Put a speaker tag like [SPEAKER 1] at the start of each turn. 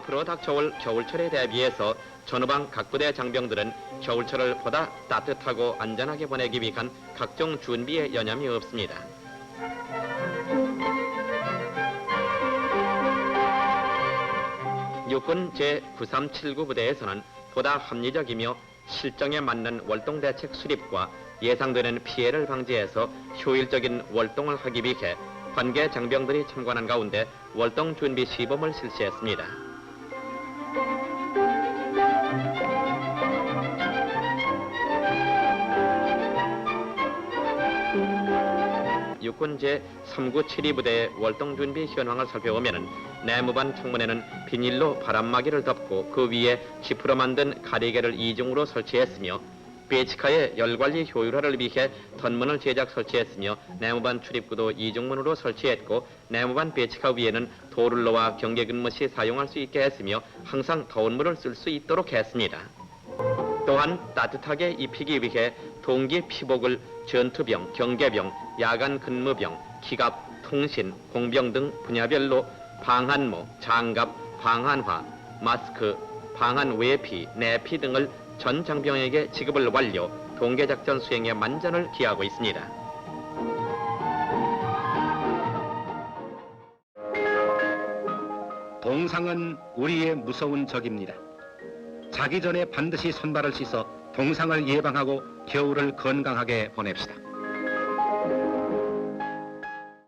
[SPEAKER 1] 바로 닥쳐올 겨울철에 대비해서 전후방 각 부대 장병들은 겨울철을 보다 따뜻하고 안전하게 보내기 위한 각종 준비에 여념이 없습니다. 육군 제9379 부대에서는 보다 합리적이며 실정에 맞는 월동 대책 수립과 예상되는 피해를 방지해서 효율적인 월동을 하기 위해 관계 장병들이 참관한 가운데 월동 준비 시범을 실시했습니다. 육군 제3972 부대의 월동 준비 현황을 살펴보면 내무반 창문에는 비닐로 바람막이를 덮고 그 위에 지프로 만든 가리개를 이중으로 설치했으며 베이치카의 열관리 효율화를 위해 던문을 제작 설치했으며 내무반 출입구도 이중문으로 설치했고 내무반 베이치카 위에는 도를로와 경계 근무 시 사용할 수 있게 했으며 항상 더운 물을 쓸 수 있도록 했습니다. 또한 따뜻하게 입히기 위해 동기 피복을 전투병, 경계병, 야간 근무병, 기갑, 통신, 공병 등 분야별로 방한모, 장갑, 방한화, 마스크, 방한 외피, 내피 등을 전 장병에게 지급을 완료, 동계작전 수행에 만전을 기하고 있습니다.
[SPEAKER 2] 동상은 우리의 무서운 적입니다. 자기 전에 반드시 손발을 씻어 동상을 예방하고 겨울을 건강하게 보냅시다.